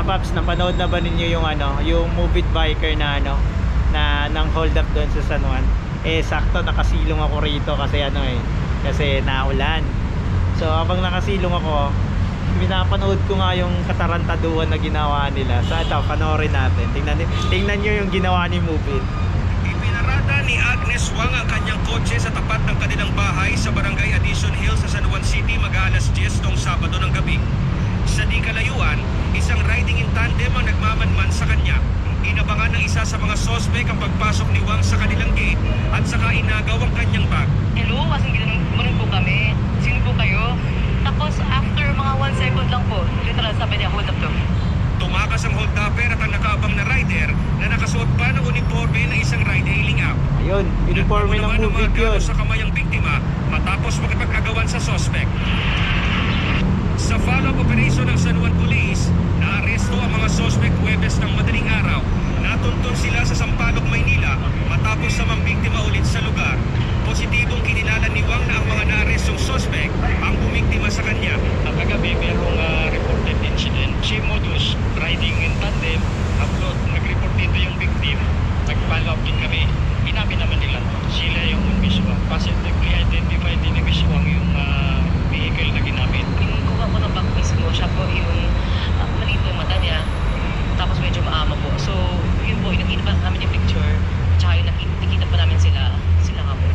mga paps, napanood na ba ninyo yung ano, yung Move It Biker na ano, na nang hold up doon sa San Juan? Eh sakto nakasilong ako rito kasi ano eh, kasi naulan. So habang nakasilong ako, pinapanood ko nga yung katarantaduhan na ginawa nila. So ito, panoorin natin. Tingnan, tingnan nyo yung ginawa ni Move It. Ipinarada ni Agnes Wang ang kanyang kotse sa tapat ng kanilang bahay sa Barangay Addition Hill sa San Juan City mag-alas 10 noong Sabado ng gabi. Sa di kalayuan, isang riding in tandem ang nagmamanman sa kanya. Inabangan ng isa sa mga sospek ang pagpasok ni Wang sa kanilang gate at saka inagaw ang kanyang bag. Hello, kasing ginanong gumanon po kami. Sino po kayo? Tapos after mga 1 second lang po, literal sabi niya, hold up to. Tumakas ang holdupper at ang nakaabang na rider na nakasuot pa ng uniforme ng isang ride-hailing app. Ayun, uniforme ng mga yun. sa kamay ang biktima matapos makipag-agawan sa sospek. Sa follow-up operation ng San Juan Police, naaresto ang mga sospek Huwebes ng madaling araw. Natuntun sila sa Sampaloc, Maynila matapos sa biktima ulit sa lugar. Positibong kinilala ni Wang na ang mga naarestong sospek ang bumiktima sa kanya. Ang kagabi merong ah, reported incident. Si Modus riding in tandem. Upload, nag-report dito yung victim. Nag-follow up din kami. Inamin naman nila sila yung miswa. Positively identified din ni Miss Wang yung ah, vehicle na ginamit. Yung kuha ko ng back mismo, siya po yung uh, maliit yung mata niya. Tapos medyo maama po. So, yun po, nakita pa namin yung picture. Tsaka yung nakita, nakita pa namin sila, sila ka po.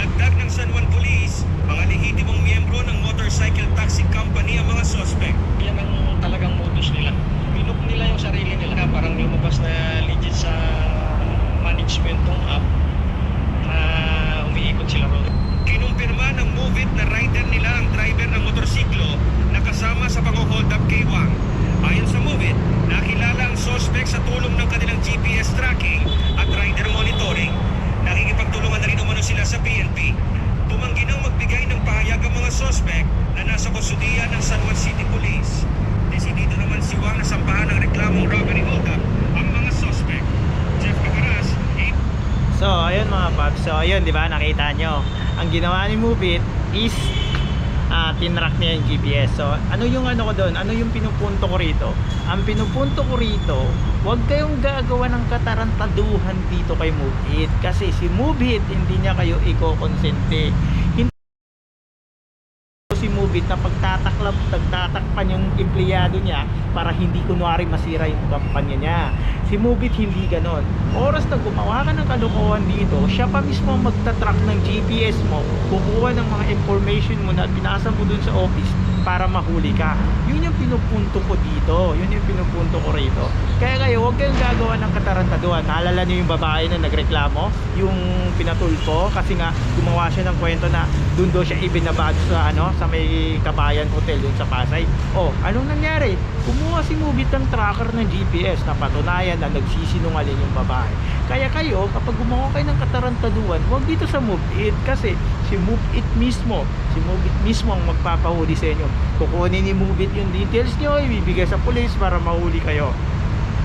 Dagdag ng San Juan Police, mga lehitimong miyembro ng motorcycle taxi company ang mga sospek. Yan ang talagang modus nila. Pinook nila yung sarili nila na parang lumabas na legit sa management ng app na umiikot sila ron. Kinumpirma ng Move It na rider nila ang driver ng motorsiklo na kasama sa pang-hold up kay Wang. Ayon sa Move It, nakilala ang suspect sa tulong ng kanilang GPS tracking at rider monitoring. Nakikipagtulungan na rin umano sila sa PNP. Tumanggi nang magbigay ng pahayag ang mga suspect na nasa kusudian ng San Juan City Police. Desidido naman si Wang na sampahan ng reklamong robbery hold up ang mga suspect. Jeff Cacaras, So, ayun mga paps. So, ayun, di ba? Nakita nyo. Ang ginawa ni Move It is ah tinrack niya yung GPS. So, ano yung ano ko doon? Ano yung pinupunto ko rito? Ang pinupunto ko rito, huwag kayong gagawa ng katarantaduhan dito kay Move It. Kasi si Move It, hindi niya kayo i-consente. Si Move It na pagtataklap, pagtatakpan yung empleyado niya para hindi kunwari masira yung kampanya niya. Si Move It hindi ganon. Oras na gumawa ka ng kalokohan dito, siya pa mismo magtatrack ng GPS mo, kukuha ng mga information mo na pinasa mo dun sa office para mahuli ka. Yun yung pinupunto ko dito. Yun yung pinupunto ko rito. Kaya kayo, huwag kayong gagawa ng katarantaduhan. Naalala niyo yung babae na nagreklamo? Yung pinatulpo? Kasi nga, gumawa siya ng kwento na doon daw siya ibinabad sa ano sa may Kabayan Hotel doon sa Pasay. Oh, anong nangyari? Kumuha si Mubit ng tracker ng GPS na patunayan na nagsisinungaling yung babae. Kaya kayo, kapag gumawa kayo ng katarantaduhan, huwag dito sa Move It kasi si Move It mismo, si Move It mismo ang magpapahuli sa inyo. Kukunin ni Move It yung details nyo, ibibigay sa police para mahuli kayo.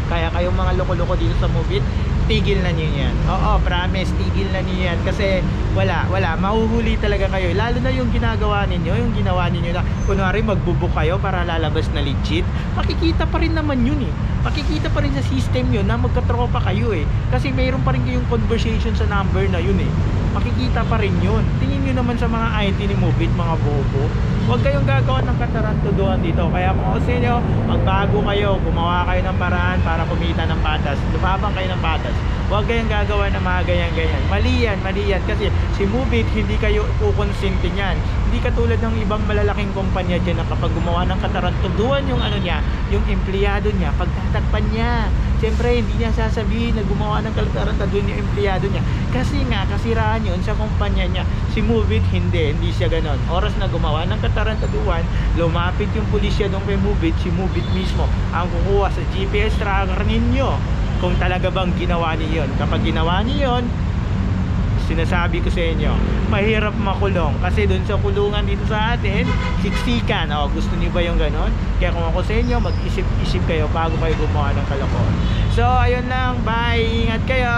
Kaya kayong mga loko-loko dito sa Move It, tigil na niyo yan. Oo, promise, tigil na niyo yan. Kasi wala, wala, mahuhuli talaga kayo. Lalo na yung ginagawa ninyo, yung ginawa ninyo na, kunwari magbubuk kayo para lalabas na legit, makikita pa rin naman yun eh. Makikita pa rin sa system yun na magkatropa kayo eh. Kasi mayroon pa rin kayong conversation sa number na yun eh. Makikita pa rin yun. Tingin nyo naman sa mga IT ni Movit, mga bobo. Huwag kayong gagawa ng katarantuduhan dito. Kaya sa inyo, magbago kayo, gumawa kayo ng paraan para kumita ng patas. Lumabang kayo ng patas. Huwag kayong gagawa ng mga ganyan-ganyan. Mali yan, mali yan. Kasi si Movit, hindi kayo kukonsinti niyan. Hindi katulad ng ibang malalaking kumpanya dyan na kapag gumawa ng katarantuduhan yung ano niya, yung empleyado niya, pagtatakpan niya. Siyempre, hindi niya sasabihin na gumawa ng katarantuduhan yung empleyado niya. Kasi nga, kasiraan yun sa kumpanya niya. Si Movit, hindi. Hindi siya ganon. Oras na gumawa ng katarantaduhan, lumapit yung pulisya doon kay Movit, si Movit mismo ang kukuha sa GPS tracker ninyo kung talaga bang ginawa niyo yun. Kapag ginawa niyo yun, sinasabi ko sa inyo, mahirap makulong. Kasi dun sa kulungan dito sa atin, siksikan. O, gusto niyo ba yung ganon? Kaya kung ako sa inyo, mag-isip-isip kayo bago kayo gumawa ng kalokohan. So, ayun lang. Bye! Ingat kayo!